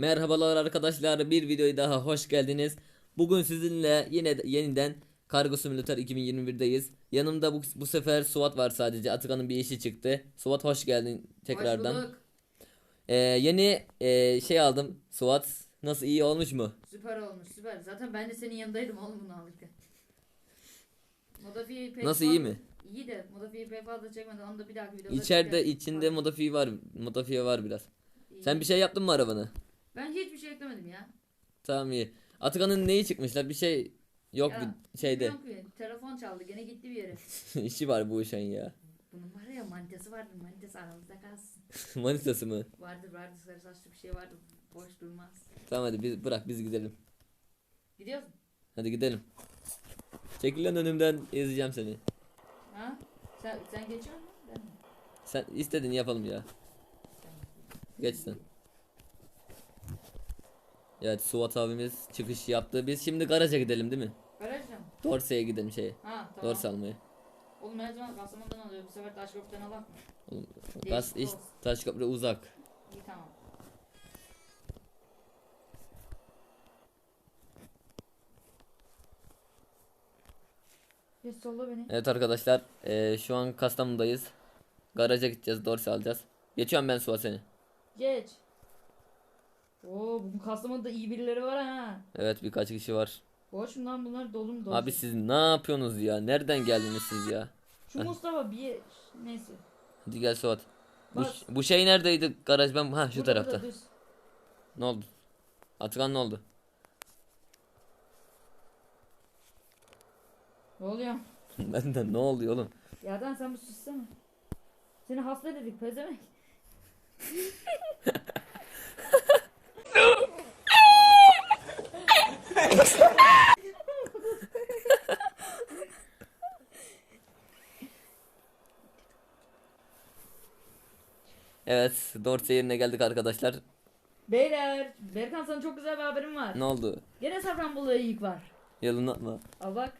Merhabalar arkadaşlar bir videoya daha hoş geldiniz. Bugün sizinle yine yeniden Kargo Simulator 2021'deyiz. Yanımda bu, bu sefer Suat var sadece. Atakan'ın bir işi çıktı. Suat hoş geldin tekrardan. Hoş bulduk. Ee, yeni e, şey aldım. Suat nasıl iyi olmuş mu? Süper olmuş süper. Zaten ben de senin yanındaydım oğlum bunu alırken. Pek Nasıl iyi mi? İyi de modifiyeyi pek fazla çekmeden onu da bir dahaki videoda İçeride çekeriz. içinde modifiye var. Modifiye var biraz. iyi. Sen bir şey yaptın mı arabanı? Ben hiçbir şey eklemedim ya. Tamam iyi. Atakan'ın neyi çıkmışlar? Bir şey yok Ya, bir şeyde. bilmiyorum ki, Telefon çaldı gene gitti bir yere. İşi var bu işin ya. Bunun var ya manitası vardı manitası aramızda kalsın. Manitası mı? Vardır vardır sarı saçlı bir şey vardı. Boş durmaz. Tamam hadi biz bırak biz gidelim. Gidiyoruz mu? Hadi gidelim. Çekil lan önümden ezeceğim seni. Ha? Sen, sen geçiyor musun? Ben mi? Sen istedin yapalım ya. Geç sen. Evet Suat abimiz çıkış yaptı. Biz şimdi garaja gidelim değil mi? Garajda mı? Dorse'ye gidelim şey. Ha tamam. Dorse almaya. Oğlum her zaman Kastamonu'dan alıyor. Bu sefer Taşköprü'den alak mı? Oğlum, Gaz iş olsun. Taşköprü uzak. İyi tamam. Geç solla beni. Evet arkadaşlar eee, şu an Kastamonu'dayız. Garaja gideceğiz Dorse alacağız. Geçiyorum ben Suat seni. Geç. Oo bu Kastamonu'da iyi birileri var ha. Evet birkaç kişi var. Boş mu lan bunlar dolu mu dolu? Abi siz ne yapıyorsunuz ya? Nereden geldiniz siz ya? Şu Mustafa bir neyse. Hadi gel Suat. Bu, Bas. bu şey neredeydi garaj ben ha şu Burada, tarafta. burada, düz. Ne oldu? Atakan ne oldu? Ne oluyor? Benden ne oluyor oğlum? Yerden sen bu sussana. Seni hasta dedik pezevenk. Evet, Dorse yerine geldik arkadaşlar. Beyler, Berkan sana çok güzel bir haberim var. Ne oldu? Gene Safranbolu'ya ilk var. Yalın atma. Al bak.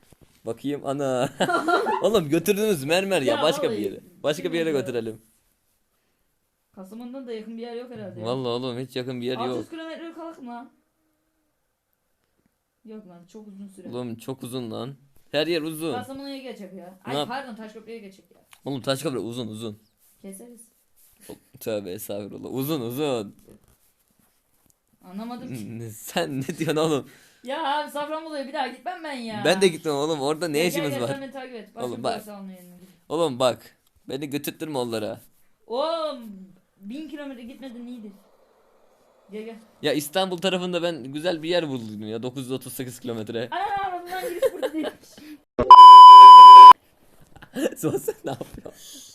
Bakayım ana. oğlum götürdünüz mermer ya, Ya başka bir vallahi yere. Başka bir yere bilmiyorum. götürelim. Kastamonu'dan da yakın bir yer yok herhalde. Vallahi oğlum hiç yakın bir yer yok. 600 kilometre kalk mı? Yok lan çok uzun süre. Oğlum çok uzun lan. Her yer uzun. Kastamonu'ya geçecek ya. Ne Ay yap- pardon Taşköprü'ye geçecek ya. Oğlum Taşköprü uzun uzun. Keseriz. Tövbe estağfurullah. Uzun uzun. Anlamadım ki. Sen ne diyorsun oğlum? ya abi Safranbolu'ya bir daha gitmem ben ya. Ben de gitmem oğlum. Orada ne Gel, işimiz gel, gel, var? Sen beni takip et. Başka Oğlum bak. git. Oğlum bak. Beni götürtme onlara. Oğlum bin kilometre gitmedin iyidir. Gel gel. Ya İstanbul tarafında ben güzel bir yer buldum ya 938 kilometre. Ana arabadan giriş burada değil. Suat sen ne yapıyorsun?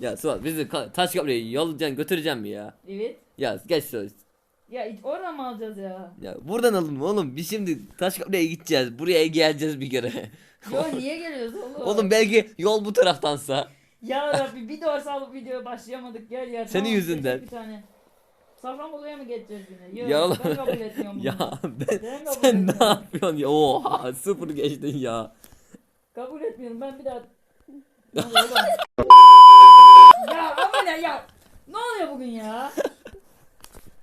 Ya Suat bizi ka- Taşköprü'ye yollayacaksın götüreceksin mi ya? Evet. Ya geç Suat. Ya it- oradan mı alacağız ya? Ya buradan alın mı oğlum? Biz şimdi Taşköprü'ye gideceğiz. Buraya geleceğiz bir kere. Yo niye geliyoruz oğlum? oğlum belki yol bu taraftansa. Ya Rabbi bir doğru sağlık videoya başlayamadık gel ya. Senin yüzünden. seçtik Bir tane. Safranbolu'ya mı geçeceğiz yine? Yok Ya oğlum. ben kabul etmiyorum bunu. ya ben, Ben kabul sen ne etmiyorum. yapıyorsun ya? Oha sıfır geçtin ya. Kabul etmiyorum ben bir daha. Ne oluyor oğlum? Ya ama ne ya? Ne oluyor bugün ya?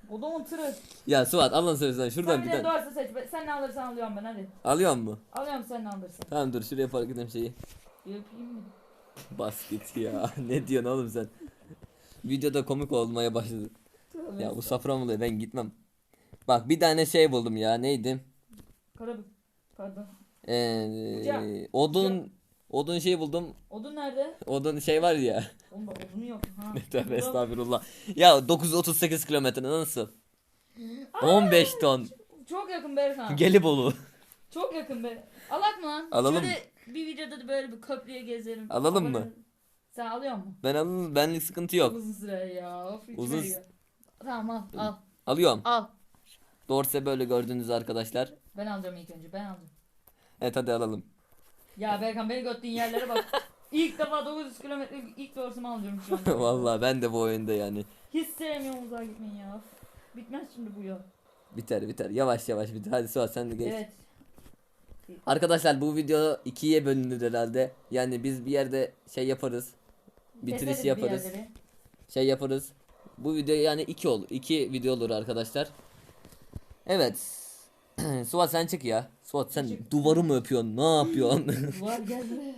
Odamın tırı. Ya Suat Allah'ını seversen şuradan sen bir bir de tane. doğrusu seç. Ben- Sen ne alırsan alıyorum ben hadi. Alıyor mu? Alıyorum sen ne alırsan. Tamam dur şuraya park edeyim şeyi. Yapayım mı? Bas git ya. ne diyorsun oğlum sen? Videoda komik olmaya başladı. Ya bu Safranbolu'ya ben gitmem. Bak bir tane şey buldum ya neydi? Karabük. Pardon. Ee, Uca. odun odun şey buldum. Odun nerede? Odun şey var ya. Oğlum bak odunu yok. Ha. Tövbe estağfurullah. Ya 938 kilometre nasıl? 15 ton. Çok yakın Berkan. Gelibolu. Çok yakın be. Alak mı lan? Alalım. Şöyle bir videoda da böyle bir köprüye gezerim. Alalım Ama- mı? Sen alıyor musun? Ben alın benlik sıkıntı yok. Uzun süre ya. Of, Uzun-. Tamam al. Al. Alıyorum. Al. Dorse böyle gördüğünüz arkadaşlar. Ben alacağım ilk önce. Ben alacağım. Evet hadi alalım. Ya Berkan beni göttüğün yerlere bak. İlk defa 900 kilometre ilk doğrusumu alıyorum şu an. Vallahi ben de bu oyunda yani. Hiç sevmiyorum uzağa gitmeyi ya. Bitmez şimdi bu yol. Biter biter. Yavaş yavaş biter. Hadi Suat sen de geç. Evet. Arkadaşlar bu video ikiye bölünür herhalde. Yani biz bir yerde şey yaparız. Bitiriş Keseriz bir yaparız. yerleri. Şey yaparız. Bu video yani iki olur. iki video olur arkadaşlar. Evet. Suat sen çık ya. Suat sen Çık. duvarı mı öpüyorsun? Ne yapıyorsun? Var gel buraya.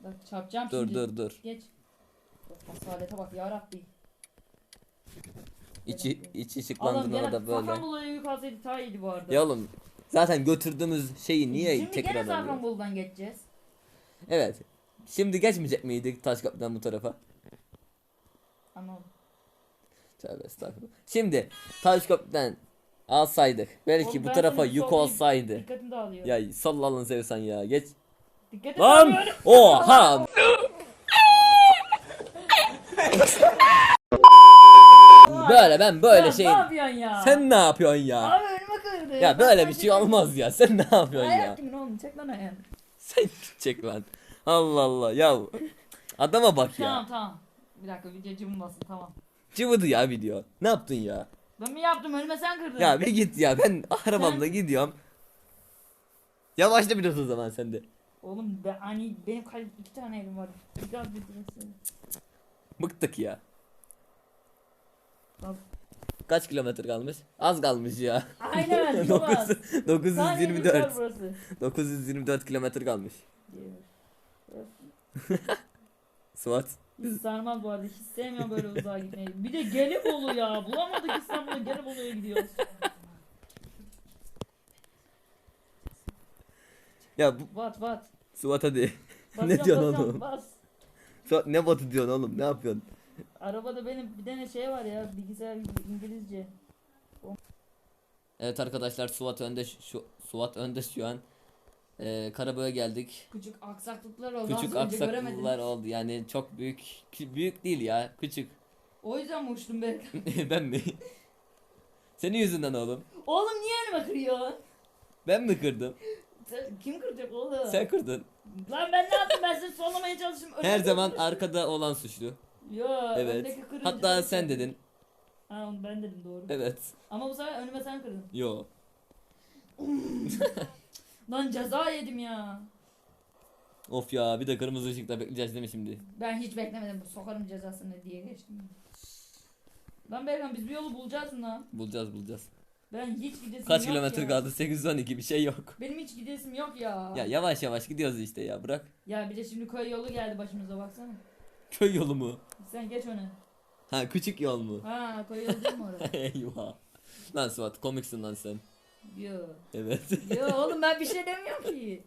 Bak çarpacağım dur şimdi. dur dur. Geç. Bak hasalete bak yarabbi. İçi içi Adam ışıklandırma gene da böyle. Safranbolu'ya yük alsaydı daha iyiydi bu arada. Ya oğlum zaten götürdüğümüz şeyi niye Şimdi tekrar gene alıyoruz? Safranbolu'dan geçeceğiz. Evet. Şimdi geçmeyecek miydik Taşköprü'den bu tarafa? Anladım. Tövbe estağfurullah. Şimdi Taşköprü'den alsaydık. Belki Oğlum bu ben tarafa senin yük sol olsaydı. Dikkatini dağılıyor. Ya salla Allah'ını seversen ya. Geç. Dikkatini Lan! dağılıyor. Oha! böyle ben böyle Ya şey. Ne yapıyorsun ya? Sen ne yapıyorsun ya? Abi önüme kırdı. Ya böyle bir şey olmaz ya. Sen ne yapıyorsun Ayak ya? kimin oğlum? Çek lan ayağını. Sen çek lan. Allah Allah ya. Adama bak Tamam ya. tamam. Bir dakika video cımbasın tamam. Cıvıdı ya video. Ne yaptın ya? Ben mi yaptım önüme sen kırdın. Ya bir git ya. Ben arabamla gidiyorum. Yavaşla biraz o zaman sen de. Oğlum ben, hani benim kalp iki tane elim var. Biraz bir diresi. Bıktık ya. Al. Kaç kilometre kalmış? Az kalmış ya. Aynen çok az. 9 Saniyemiz var 924. burası. 924 kilometre kalmış. Suat. Hiç sarmaz bu arada. Hiç sevmiyorum böyle uzağa gitmeyi. Bir de Gelibolu ya. Bulamadık İstanbul'a Gelibolu'ya gidiyoruz. Ya bu Vat vat. Suat hadi. Basacağım, diyorsun basacağım, oğlum? Bas. Suat ne batı diyorsun oğlum? Ne yapıyorsun? Arabada benim bir tane şey var ya bilgisayar İngilizce. Evet arkadaşlar Suat önde şu Suat önde şu an. Ee, Karabağ'a geldik. Küçük aksaklıklar oldu. Küçük Az önce göremedim. aksaklıklar oldu. Yani çok büyük büyük değil ya. Küçük. O yüzden mi uçtum be? ben mi? Senin yüzünden oğlum. Oğlum niye önüme kırıyor? Ben mi kırdım? Sen- Kim kıracak oğlum? Sen kırdın. Lan ben ne yaptım ben seni sollamaya çalıştım. Her önüme zaman kırdın. arkada olan suçlu. Yo, Evet. öndeki kırınca Hatta sen dedin. Ha onu ben dedim doğru. Evet. Ama bu sefer önüme sen kırdın. Yo. Lan ceza yedim ya. Of ya bir de kırmızı ışıkta bekleyeceğiz değil mi şimdi? Ben hiç beklemedim. Sokarım cezasını diye geçtim. Lan Berkan biz bir yolu bulacağız mı lan? Bulacağız bulacağız. Ben hiç gidesim Kaç yok kilometre ya. kaldı? 812 bir şey yok. Benim hiç gidesim yok ya. Ya yavaş yavaş gidiyoruz işte ya bırak. Ya bir de şimdi köy yolu geldi başımıza baksana. Köy yolu mu? Sen geç öne. Ha küçük yol mu? Ha köy yolu değil mi orada? Eyvah. Lan Suat komiksin lan sen. Yo. Evet. Yo oğlum ben bir şey demiyorum ki.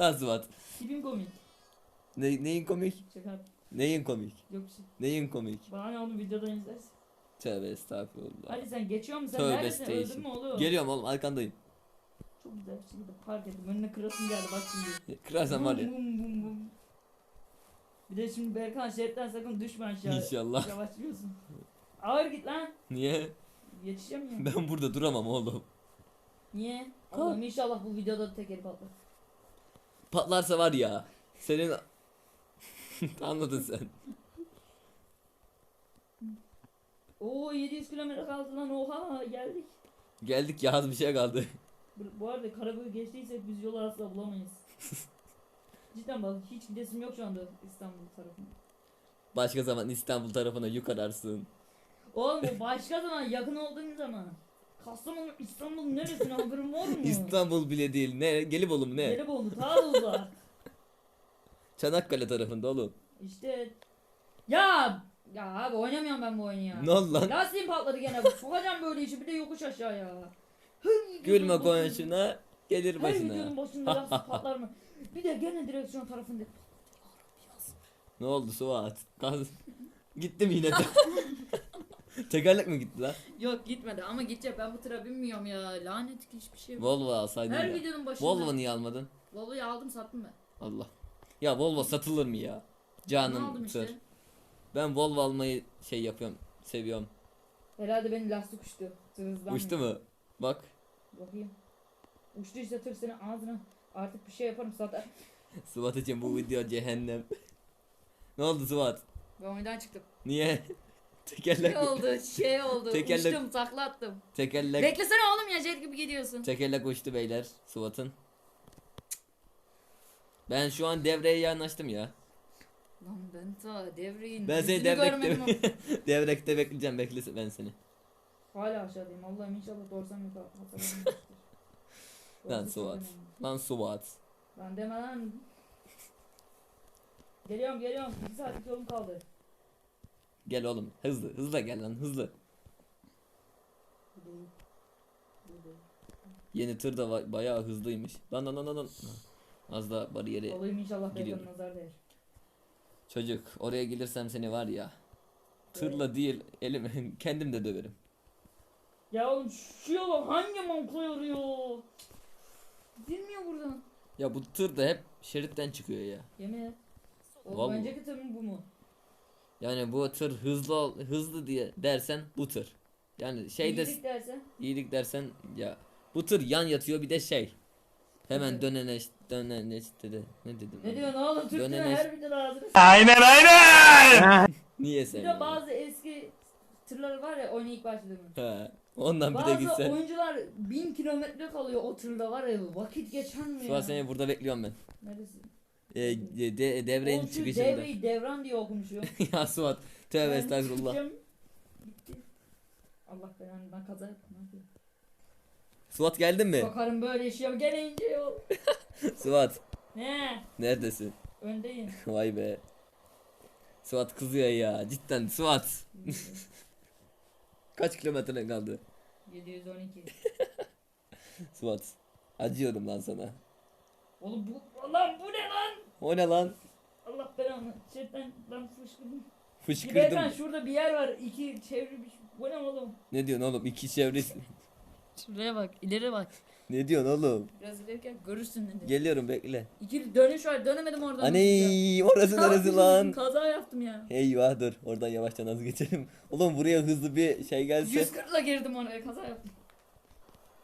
lan Suat. Tipim komik. Ne, neyin komik? Şaka. Neyin komik? Yok bir şey. Neyin komik? Bana ne oğlum videodan izlersin. Tövbe estağfurullah. Hadi sen geçiyor musun? Sen Tövbe neredesin? Öldün mü oğlum? Geliyorum oğlum arkandayım. Çok güzel bir şekilde park ettim. Önüne kırasım geldi bak şimdi. Kırarsan var ya. Bum, bum, bum, bum. Bir de şimdi Berkan şeritten sakın düşme aşağı. İnşallah. Yavaşlıyorsun. Ağır git lan. Niye? Yetişemiyorum. Ben burada duramam oğlum. Niye? Allah'ım inşallah bu videoda da tekeri patlar. Patlarsa var ya. Senin... Anladın sen. Oo 700 kilometre kaldı lan oha geldik. Geldik ya az bir şey kaldı. Bu, bu arada Karabük'ü geçtiysek biz yolu asla bulamayız. Cidden bak hiç gidesim yok şu anda İstanbul tarafına. Başka zaman İstanbul tarafına yukarırsın. Oğlum bu başka zaman yakın olduğun zaman. Kastamonu İstanbul'un neresine haberin var mı? İstanbul bile değil. Ne? Gelibolu mu ne? Gelibolu ta da uzak. Çanakkale tarafında oğlum. İşte ya ya abi oynamıyorum ben bu oyunu ya. Ne oldu lan? Lastiğim patladı gene. Sokacağım böyle işi bir de yokuş aşağıya. Her Gülme konuşuna gelir Her başına. videonun başında lastik patlar mı? Bir de gene direksiyon tarafında. Ne oldu Suat? Gaz... Gitti mi yine de? Tekerlek mi gitti lan? Yok gitmedi ama gidecek ben bu tıra binmiyorum ya. Lanet hiçbir şey yok. Volvo alsaydın Her ya. videonun başında. Volvo niye almadın? Volvo'yu aldım sattım ben. Allah. Ya Volvo satılır mı ya? Canım aldım tır. işte. Ben Volvo almayı şey yapıyorum. Seviyorum. Herhalde benim lastik uçtu. Tırızdan Uçtu mu? Bak. Bakayım. Uçtuysa tır senin ağzına. Artık bir şey yaparım satar. Suat için bu video cehennem. ne oldu Suat? Ben oyundan çıktım. Niye? Tekerlek Şey oldu, şey oldu. Tekerlek- Uçtum, takla attım. tekerlek Beklesene oğlum ya jet gibi gidiyorsun. tekerlek uçtu beyler Suat'ın. Ben şu an devreye yanaştım ya. Lan ben ta devreyin. Ben seni yüzünü devrekte görmedim devrekte bekleyeceğim bekle ben seni. Hala aşağıdayım. Allah'ım inşallah doğursam yok. hatırlamıyorum. Lan Suat. Lan Suat. Lan deme lan. Geliyorum geliyorum. 2 saatlik yolum kaldı. Gel oğlum hızlı hızlı gel lan hızlı. Yeni tır da va- bayağı hızlıymış. Lan lan lan lan, lan. Az da bariyeri. Olayım inşallah Gidiyorum. nazar değer. Çocuk oraya gelirsem seni var ya. Tırla değil elim kendim de döverim. Ya oğlum şu yola hangi manko yoruyor? Gidilmiyor buradan. Ya bu tır da hep şeritten çıkıyor ya. Yemin et. O Vallahi. önceki tırın bu mu? Yani bu tır hızlı ol- hızlı diye dersen bu tır. Yani şey de İyilik dersen. iyilik dersen ya bu tır yan yatıyor bir de şey. Hemen Evet. dönene dönene dedi. Ne dedim? Ne diyorsun oğlum? Türkçe Dönene- her bir ağzını Niye Bir sen? de bazı eski tırlar var ya oyuna ilk başladığımız. He. Ondan bir de Bazı gitsen. oyuncular bin kilometre kalıyor o tırda var ya vakit geçer mi Şu ya? an seni burada bekliyorum ben. Neresi? Ee, de, de- devrenin Oğlum çıkışında. devreyi devran diye okumuşum. ya Suat. Tövbe Ben estağfurullah. çıkacağım. Bitti. Allah belanı ben kaza yaptım. Suat geldin mi? Bakarım böyle yaşıyorum gene ince yol. Suat. Ne? Neredesin? Öndeyim. Vay be. Suat kızıyor ya. Cidden Suat. Kaç kilometre kaldı? 712. Suat. Acıyorum lan sana. Oğlum bu lan bu ne lan? O ne lan? Allah belanı. Şeyden ben fışkırdım. Fışkırdım. Giderken şurada bir yer var. iki çevirmiş. Bu ne oğlum? Ne diyorsun oğlum? İki çevre. Şuraya bak. ileri bak. ne diyorsun oğlum? Biraz ileri gel. Görürsün dedi. Geliyorum bekle. İki dönüş var. Dönemedim oradan. Aney orası neresi lan? Kaza yaptım ya. Eyvah dur oradan yavaştan az geçelim. Oğlum buraya hızlı bir şey gelse 140'la girdim oraya. Kaza yaptım.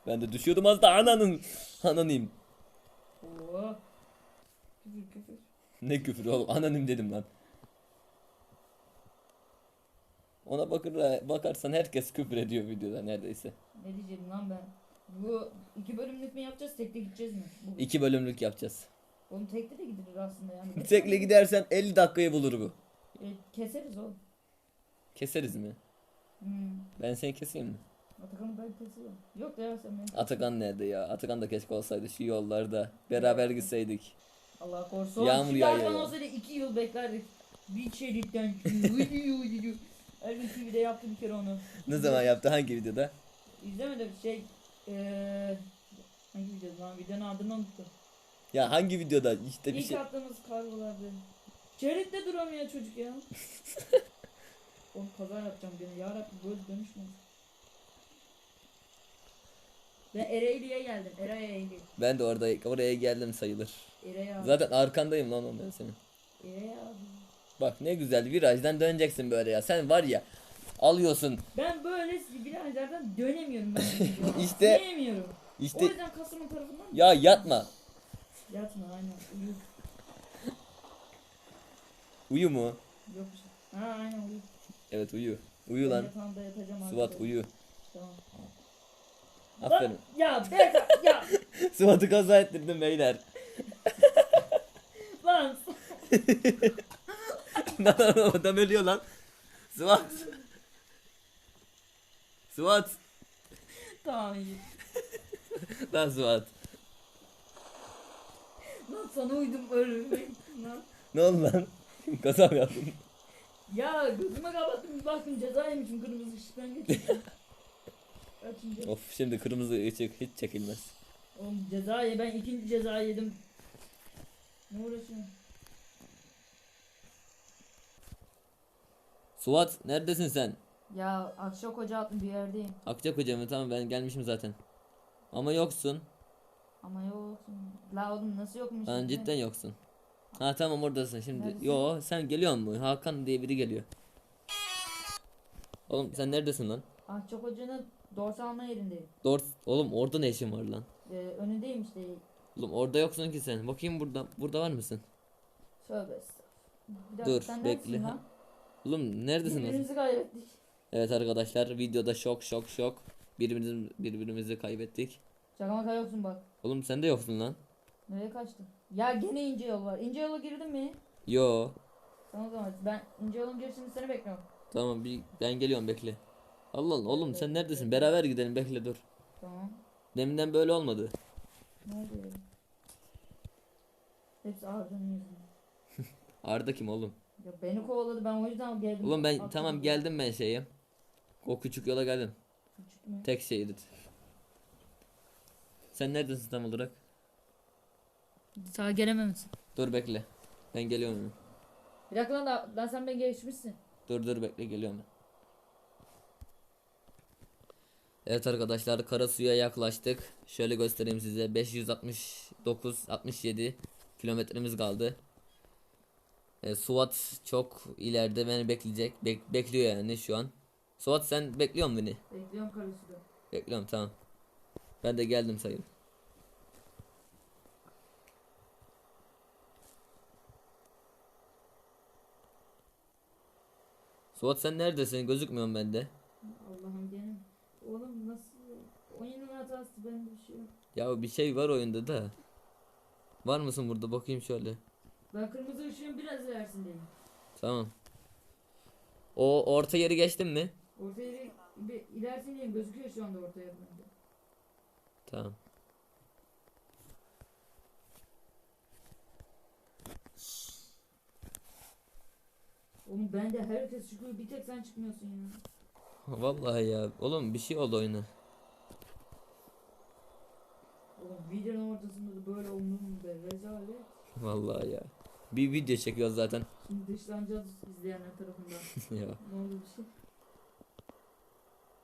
ben de düşüyordum az da ananın ananıyım. Oo. Küfür küfür. Ne küfür oğlum ananım dedim lan. Ona bakır bakarsan herkes küfür ediyor videoda neredeyse. Ne diyeceğim lan ben? Bu iki bölümlük mü yapacağız? Tekte gideceğiz mi? Bugün. İki bölümlük yapacağız. Oğlum tekte de gidilir aslında yani. Tekle gidersen 50 dakikayı bulur bu. E, keseriz oğlum. Keseriz mi? Hmm. Ben seni keseyim mi? Atakan'ı ben kesiyorum. Yok ya sen beni. Atakan nerede ya? Atakan da keşke olsaydı şu yollarda. Beraber gitseydik. Allah korusun. Yağmur Şu yağıyor ya. olsaydı iki yıl beklerdik. Bir şeritten. Gün TV'de yaptım bir kere onu. Ne zaman yaptı? Hangi videoda? İzlemedim şey. Eee... Hangi video lan? Videonun adını unuttum. Ya hangi videoda? İşte bir İlk şey. attığımız kargolarda. Şeritte duramıyor çocuk ya. Oğlum kaza yapacağım gene. Yarabbim böyle dönüş mü? Ben Ereğli'ye geldim. Ereğli. Ben de orada oraya geldim sayılır. Abi. Zaten arkandayım lan ben senin. Abi. Bak ne güzel virajdan döneceksin böyle ya. Sen var ya alıyorsun Ben böyle virajlardan dönemiyorum ben. İşte- Dönemiyorum. O işte yüzden Kasım'ın tarafından ya yatma. Yatma aynen. Uyu. Uyu mu? Yok bir şey. Ha aynen uyu. Evet uyu. Uyu Ben lan. Suat uyu. Tamam. Aferin. Lan, ya Berkan ya Suat'ı kaza ettirdim beyler. lan. Lan adam ölüyor lan. Suat. Suat. tamam iyi. Lan Suat. Lan sana uydum ölüm. Lan. Ne oldu lan? kaza mı yaptın? Ya gözüme kapattım bir baktım ceza yemişim kırmızı ışıktan geçtim. Of şimdi kırmızı ışık hiç çekilmez. Oğlum ceza ye ben ikinci ceza yedim. Ne uğraşıyorsun? Suat neredesin sen? Ya koca attım bir yerdeyim. Akçakoca mı? Tamam ben gelmişim zaten. Ama yoksun. Ama yoksun. La oğlum nasıl yokmuş? Lan işte? cidden yoksun. Ha tamam oradasın şimdi. Neredesin? Yo sen geliyor mu? Hakan diye biri geliyor. Oğlum sen neredesin lan? Akçak Hoca'nın dors alma yerindeyim. Dort oğlum orada ne işin var lan? Ee, önündeyim işte. Oğlum orada yoksun ki sen. Bakayım burada. Burada var mısın? Tövbe Dur, bekle. lan? Oğlum neredesin? lan? Birbirimizi kaybettik. Evet arkadaşlar videoda şok şok şok. Birbirimizi birbirimizi kaybettik. Şaka maka yoksun bak. Oğlum sen de yoksun lan. Nereye kaçtın? Ya gene ince yol var. İnce yola girdin mi? Yo. Tamam o zaman ben ince olunca şimdi seni bekliyorum. Tamam bir ben geliyorum bekle. Allah Allah oğlum sen neredesin? Beraber gidelim bekle dur. Tamam. Deminden böyle olmadı. Ne oluyor? Hepsi Arda'nın yüzünden. Arda kim oğlum? Ya beni kovaladı ben o yüzden geldim. Oğlum ben Atladım. tamam geldim ben şeye. O küçük yola geldim. Küçük mü? Tek şeydi. Sen neredesin tam olarak? Sağa gelememişsin. Dur bekle. Ben geliyorum. Bir dakika lan da, lan sen beni geçmişsin. Dur dur bekle geliyorum ben. Evet arkadaşlar Karasu'ya yaklaştık. Şöyle göstereyim size. 569 67 kilometremiz kaldı. E, Suat çok ileride beni bekleyecek. Bek- bekliyor yani şu an. Suat sen bekliyor musun beni? Bekliyorum karısı da. Bekliyorum tamam. Ben de geldim sayın. Suat sen neredesin? Gözükmüyorum bende. Allah'ım benim. Oğlum nasıl? Oyunun hatası bende bir şey yok. Ya bir şey var oyunda da. Var mısın burada? Bakayım şöyle. Ben kırmızı ışığın biraz ilerisindeyim. Tamam. O orta yeri geçtin mi? Orta yeri bir ilerisindeyim gözüküyor şu anda orta yeri. Tamam. Oğlum bende herkes çıkıyor bir tek sen çıkmıyorsun ya. Vallahi ya. Oğlum bir şey oldu oyuna. Oğlum videonun ortasında da böyle olmuyor mu be rezalet. Vallahi ya. Bir video çekiyoruz zaten. Şimdi dışlanacağız izleyenler tarafından. ya. ne oldu bir şey?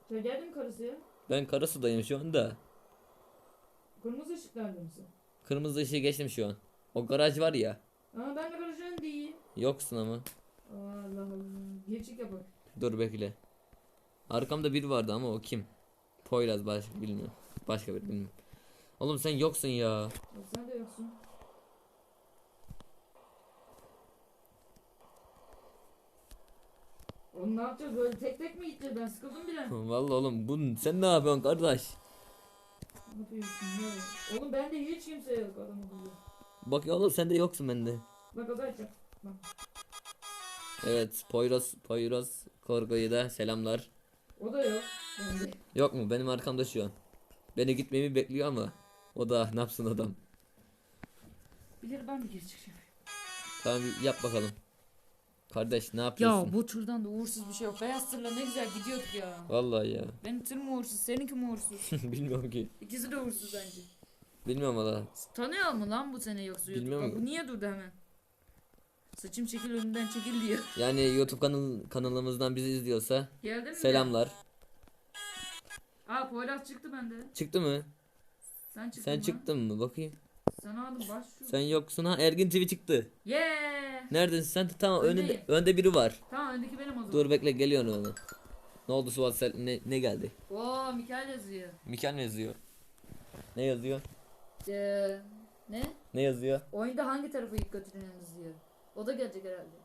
Sen geldin mi karısı ya? Ben Karasu'dayım şu anda. Kırmızı ışıklarda mısın? Kırmızı ışığı geçtim şu an. O garaj var ya. Ama ben de garajın değil. Yoksun ama. Allah Allah. Geçik yapar. Dur bekle. Arkamda biri vardı ama o kim? Poyraz başka bilmiyorum. Başka biri bilmiyorum. Oğlum sen yoksun ya. Sen de yoksun. Ne yapacağız böyle tek tek mi gideceğiz ben sıkıldım bile. Vallahi oğlum bu sen ne yapıyorsun kardeş? Ne yapıyorsun ne? Oğlum bende hiç kimse yok adamı buluyor. Bak ya oğlum sen de yoksun bende. Bak o da açacak. Bak. Evet Poyraz Poyraz Korgo'ya da selamlar. O da yok. Bende. Yok mu? Benim arkamda şu an. Beni gitmemi bekliyor ama o da ne yapsın adam. Bilir ben bir geri çıkacağım. Tamam yap bakalım. Kardeş ne yapıyorsun? Ya bu turdan da uğursuz bir şey yok. Beyaz tırla ne güzel gidiyorduk ya. Vallahi ya. Benim tırım uğursuz, seninki mi uğursuz? Bilmiyorum ki. İkisi de uğursuz bence. Bilmiyorum valla. Tanıyor mu lan bu sene yoksa Bilmiyorum YouTube'da? Bu niye durdu hemen? Saçım çekil önümden çekil diyor. Yani YouTube kanal kanalımızdan bizi izliyorsa Geldin mi? selamlar. Aa Poyraz çıktı bende. Çıktı mı? Sen çıktın Sen mı? çıktın mı? Bakayım. Sen aldın baş şu. Sen yoksun ha. Ergin TV çıktı. Yeah. Neredesin sen? Tamam Öndeyim. önünde önde biri var. Tamam öndeki benim o zaman. Dur bekle geliyorum ona. Ne oldu Suat sen ne, ne geldi? Oo Mikael yazıyor. Mikan ne yazıyor? Ne yazıyor? Ee, ne? Ne yazıyor? Oyunda hangi tarafı ilk götürüyorsunuz diyor. O da gelecek herhalde.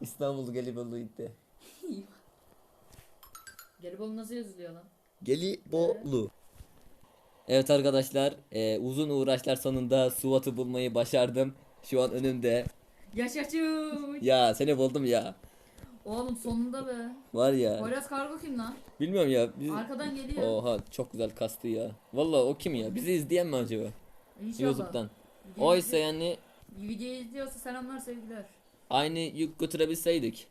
İstanbul Gelibolu gitti. Gelibolu nasıl yazılıyor lan? Gelibolu. Evet arkadaşlar, e, uzun uğraşlar sonunda Suat'ı bulmayı başardım. Şu an önümde. Yaşasın. Ya seni buldum ya. Oğlum sonunda be. Var ya. Poyraz kargo kim lan? Bilmiyorum ya. Biz... Arkadan geliyor. Oha çok güzel kastı ya. Vallahi o kim ya? Bizi izleyen mi acaba? İnşallah. YouTube'dan. Oysa yani Videoyu izliyorsa selamlar sevgiler. aynı yük götürebilseydik.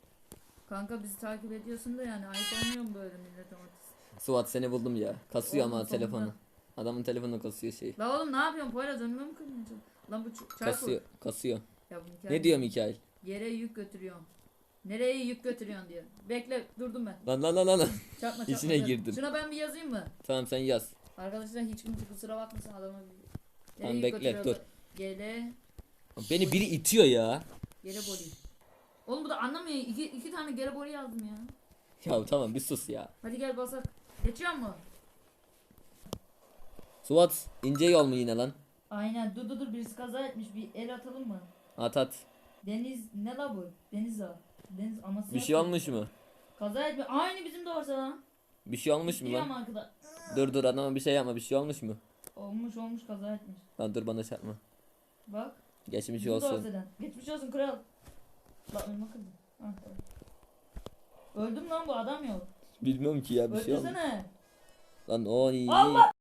Kanka bizi takip ediyorsun da yani ayıp olmuyor mu böyle millet ortası? Suat seni buldum ya. Kasıyor Oğlum ama sonunda. telefonu. Adamın telefonu kasıyor şey. La oğlum ne yapıyorsun Poyraz önüme mi kırıyorsun? Lan bu ç- çay Kasıyor, kasıyor. Ya bu Mikael Ne diyor Mikail? Yere yük götürüyorsun. Nereye yük götürüyorsun diyor. Bekle durdum ben. Lan lan lan lan. lan. Çarpma çarpma. İçine çarpma. girdim. Şuna ben bir yazayım mı? tamam sen yaz. Arkadaşlar hiç kimse kusura bakmasın adama bir. Tamam, yük bekle, götürüyorlar? Gele, Beni biri itiyor ya. gele boli. Oğlum bu da anlamıyor. İki, iki tane gele boli yazdım ya. Ya tamam bir sus ya. Hadi gel basak. Geçiyor mu? Suat ince yol mu yine lan? Aynen dur dur dur birisi kaza etmiş bir el atalım mı? At at. Deniz ne la bu? Deniz ha. Deniz anası Bir şey yaptı. olmuş mu? Kaza etmiş. Aynı bizim de varsa lan. Bir şey olmuş mu lan? arkada. Dur dur adama bir şey yapma bir şey olmuş mu? Olmuş olmuş kaza etmiş. Lan dur bana çarpma. Bak. Geçmiş bizim de olsun. Geçmiş olsun kral. Lan ölme kızım. Tamam. Öldüm lan bu adam yok. Bilmiyorum ki ya bir şey oldu. Öldürsene. Lan o iyi. Allah!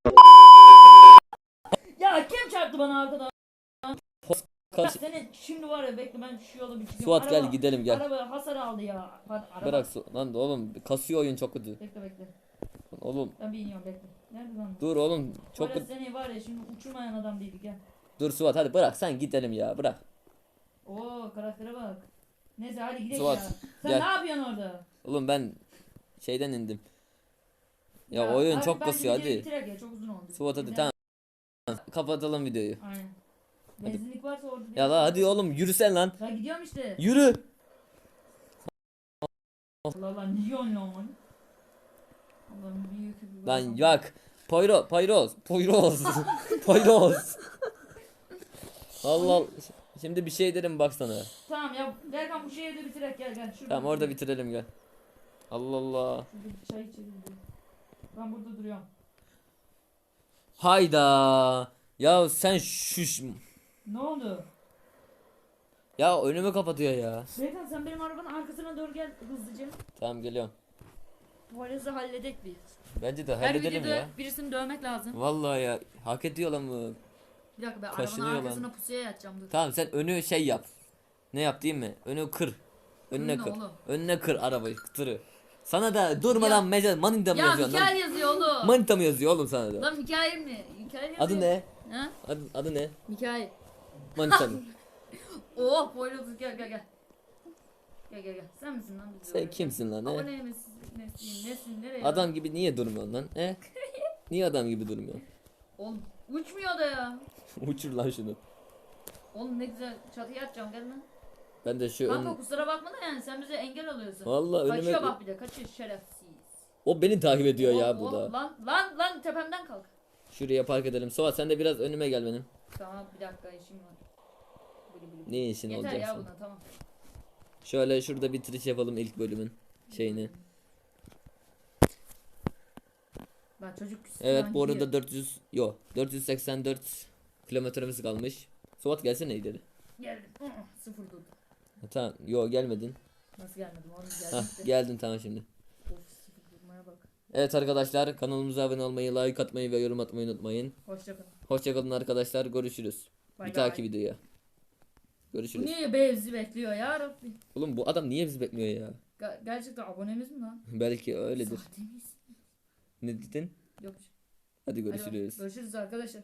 Ya çarptı bana arkadan? Kaç- Seni şimdi var ya bekle ben şu yola bir çıkıyorum. Suat gel gidelim gel. Araba hasar aldı ya. Hadi araba. Bırak Su- lan oğlum kasıyor oyun çok kötü. Bekle bekle. Oğlum Ben bir iniyorum bekle. Nerede lan? dur oğlum çok Çok kötü. seni var ya şimdi uçurmayan adam değildik gel. Dur Suat hadi bırak sen gidelim ya bırak. Oo karaktere bak. Neyse hadi gidelim Suat, ya. Sen gel. ne yapıyorsun orada? Oğlum ben şeyden indim. Ya, oyun çok bence kasıyor videoyu hadi. bitirek ya çok uzun oldu. Suat hadi Gidelim. tamam. Kapatalım videoyu. Aynen. Benzinlik varsa orada. Ya la hadi oğlum yürüsen lan. Ben gidiyorum işte. Yürü. Allah Allah yiyorsun lan lan? Allah'ım bir Lan yak. Poyro, Poyroz, Poyroz, Poyroz. Allah. Şimdi bir şey derim baksana. Tamam ya Berkan bu şeyi de bitirek gel gel. Şurada Tamam orada bitirelim gel. Allah Allah. Şurada bir çay içelim. Ben burada duruyorum. Hayda. Ya sen şuş. Ne oldu? Ya önümü kapatıyor ya. Berkan sen benim arabanın arkasına doğru gel hızlıca. Tamam geliyorum. Tuvaleti halledek bir. Bence de Her halledelim videoda ya. birisini dövmek lazım. Vallahi ya hak ediyor lan bu. Bir dakika ben Kaşınıyor arabanın lan. arkasına pusuya yatacağım dur. Tamam sen önü şey yap. Ne yap değil mi? Önü kır. Önüne Kır kır. oğlum? Önüne kır arabayı tırı. Sana da durmadan mecaz manita mı Ya yazıyorsun lan? hikaye oğlum. Manita mı yazıyor oğlum sana da? Lan hikaye mi? Hikaye. Adı ne? Ha? Adı, adı ne? Hikaye. Manita mı? Oh boylozuz gel gel gel. Gel gel gel. Sen misin lan Sen öyle- kimsin lan he? Abone misin? Nesin? Nesin? Nereye? Adam gibi niye durmuyorsun lan he? Niye adam gibi durmuyorsun? Oğlum uçmuyor da ya. Uçur lan şunu. Oğlum ne güzel çatıya atacağım gel lan. Ben de şu Kanka ön... kusura bakma da yani sen bize engel alıyorsun. Vallahi önüme... Kaçıyor bak bir de kaçıyor şerefsiz. O beni takip ediyor Oh, ya oh, burada. Lan lan lan tepemden kalk. Şuraya park edelim. Suat sen de biraz önüme gel benim. Tamam bir dakika işim var. Bili bili. Ne işin Yeter olacak ya sana? buna tamam. Şöyle şurada bitiriş yapalım ilk bölümün şeyini. Ben çocuk küstü Evet lan, bu gidiyor. arada 400 yo 484 kilometremiz kalmış. Suat gelsene ileri. Geldim. Sıfır durdu. Ha, tamam yo gelmedin. Nasıl gelmedim oğlum Hah geldim. işte. geldin tamam şimdi. Of sıfır durmaya bak. Evet arkadaşlar kanalımıza abone olmayı, like atmayı ve yorum atmayı unutmayın. Hoşçakalın. Hoşçakalın arkadaşlar görüşürüz. Bay Bir dahaki videoya. Bu Görüşürüz. niye Beyzi bekliyor ya Rabbi? Oğlum bu adam niye bizi bekliyor ya? Ga- gerçekten abonemiz mi lan? Belki öyledir. Sahtemiz. Ne dedin? Yok. Hadi Hadi görüşürüz. Görüşürüz arkadaşlar.